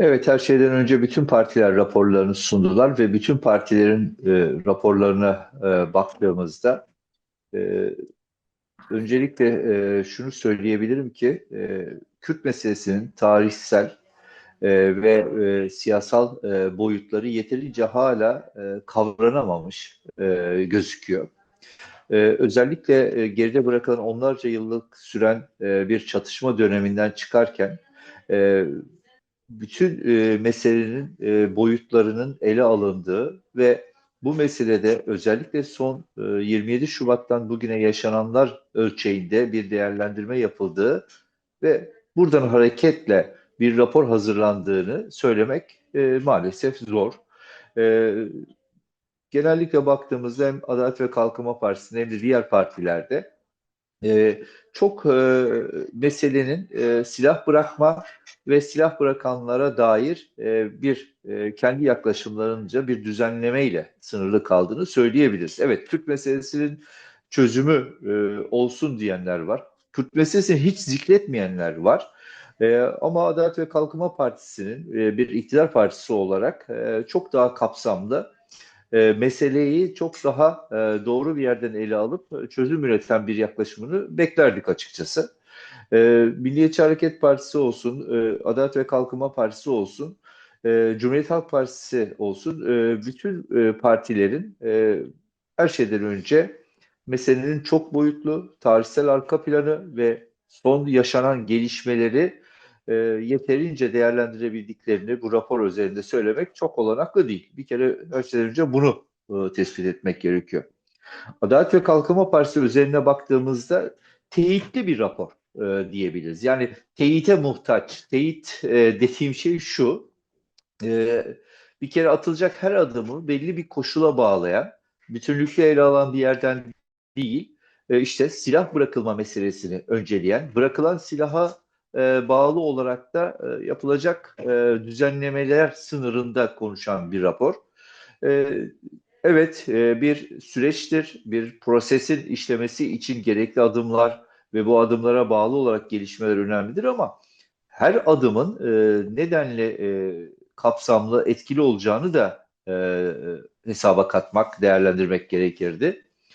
Evet, her şeyden önce bütün partiler raporlarını sundular ve bütün partilerin e, raporlarına e, baktığımızda e, öncelikle e, şunu söyleyebilirim ki e, Kürt meselesinin tarihsel e, ve e, siyasal e, boyutları yeterince hala e, kavranamamış e, gözüküyor. E, özellikle e, geride bırakılan onlarca yıllık süren e, bir çatışma döneminden çıkarken e, bütün e, meselenin e, boyutlarının ele alındığı ve bu meselede özellikle son e, 27 Şubat'tan bugüne yaşananlar ölçeğinde bir değerlendirme yapıldığı ve buradan hareketle bir rapor hazırlandığını söylemek e, maalesef zor. E, genellikle baktığımızda hem Adalet ve Kalkınma Partisi'nde hem de diğer partilerde e, çok e, meselenin e, silah bırakma ve silah bırakanlara dair e, bir e, kendi yaklaşımlarınca bir düzenlemeyle sınırlı kaldığını söyleyebiliriz. Evet, Kürt meselesinin çözümü e, olsun diyenler var. Kürt meselesini hiç zikretmeyenler var. E, ama Adalet ve Kalkınma Partisi'nin e, bir iktidar partisi olarak e, çok daha kapsamlı e, meseleyi çok daha e, doğru bir yerden ele alıp çözüm üreten bir yaklaşımını beklerdik açıkçası. E, Milliyetçi Hareket Partisi olsun, e, Adalet ve Kalkınma Partisi olsun, e, Cumhuriyet Halk Partisi olsun, e, bütün e, partilerin e, her şeyden önce meselenin çok boyutlu, tarihsel arka planı ve son yaşanan gelişmeleri e, yeterince değerlendirebildiklerini bu rapor üzerinde söylemek çok olanaklı değil. Bir kere şeyden önce bunu e, tespit etmek gerekiyor. Adalet ve Kalkınma Partisi üzerine baktığımızda teyitli bir rapor e, diyebiliriz. Yani teyite muhtaç. Teyit e, dediğim şey şu. E, bir kere atılacak her adımı belli bir koşula bağlayan, bütünlüklü ele alan bir yerden değil, e, işte silah bırakılma meselesini önceleyen, bırakılan silaha e, bağlı olarak da e, yapılacak e, düzenlemeler sınırında konuşan bir rapor. E, evet, e, bir süreçtir, bir prosesin işlemesi için gerekli adımlar ve bu adımlara bağlı olarak gelişmeler önemlidir ama her adımın e, nedenle e, kapsamlı, etkili olacağını da e, hesaba katmak, değerlendirmek gerekirdi.